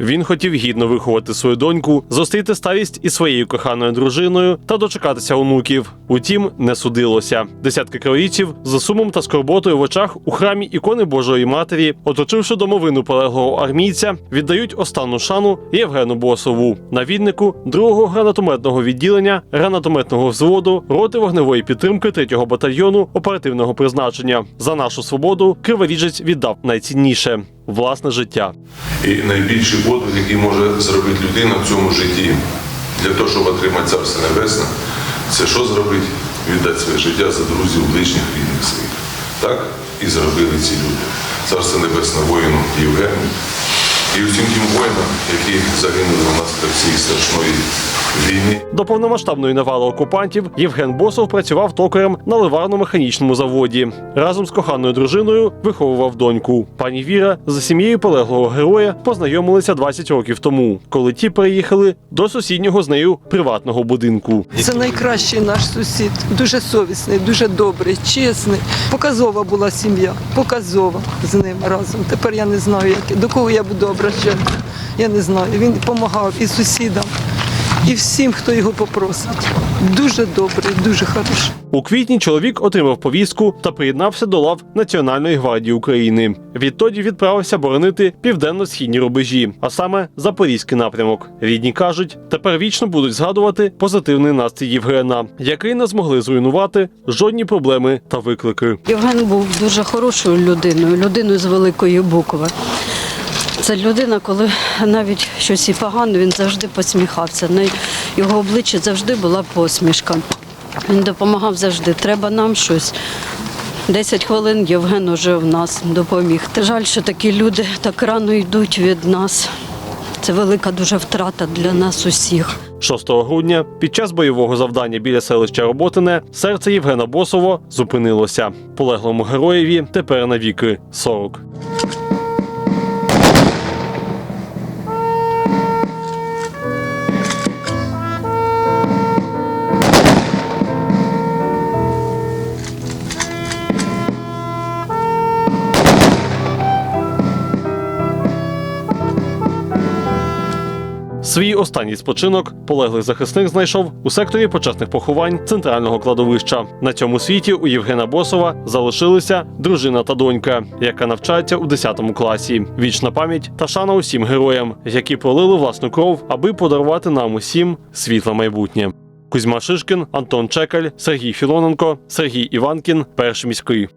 Він хотів гідно виховати свою доньку, зустріти старість із своєю коханою дружиною та дочекатися онуків. Утім, не судилося. Десятки кровійців з сумом та скорботою в очах у храмі ікони Божої Матері, оточивши домовину полеглого армійця, віддають останну шану Євгену Босову, навіднику другого гранатометного відділення гранатометного взводу роти вогневої підтримки 3-го батальйону оперативного призначення. За нашу свободу криворіжець віддав найцінніше власне життя. І найбільший подвиг, який може зробити людина в цьому житті для того, щоб отримати царство небесне, це що зробити? Віддати своє життя за друзів, ближніх, рідних своїх. Так і зробили ці люди. Царство небесне воїну Євгену і усім тим воїнам, які загинули внаслідок цієї страшної війни. До повномасштабної навали окупантів Євген Босов працював токарем на ливарно-механічному заводі. Разом з коханою дружиною виховував доньку. Пані Віра з сім'єю полеглого героя познайомилися 20 років тому, коли ті переїхали до сусіднього з нею приватного будинку. Це найкращий наш сусід, дуже совісний, дуже добрий, чесний. Показова була сім'я, показова з ним разом. Тепер я не знаю, як, до кого я буду обращатися. Я не знаю. Він допомагав і сусідам, і всім, хто його попросить. Дуже добрий, дуже хороший. У квітні чоловік отримав повістку та приєднався до лав Національної гвардії України. Відтоді відправився боронити південно-східні рубежі, а саме Запорізький напрямок. Рідні кажуть, тепер вічно будуть згадувати позитивний настрій Євгена, який не змогли зруйнувати жодні проблеми та виклики. Євген був дуже хорошою людиною, людиною з великої букви. Це людина, коли навіть щось і погано, він завжди посміхався. На його обличчі завжди була посмішка. Він допомагав завжди. Треба нам щось. 10 хвилин Євген уже в нас допоміг. Та жаль, що такі люди так рано йдуть від нас. Це велика дуже втрата для нас усіх. 6 грудня під час бойового завдання біля селища Роботине серце Євгена Босова зупинилося. Полеглому героєві тепер навіки 40. Свій останній спочинок полеглий захисник знайшов у секторі почесних поховань центрального кладовища. На цьому світі у Євгена Босова залишилися дружина та донька, яка навчається у 10 класі. Вічна пам'ять та шана усім героям, які пролили власну кров, аби подарувати нам усім світле майбутнє. Кузьма Шишкін, Антон Чекаль, Сергій Філоненко, Сергій Іванкін, перший міський.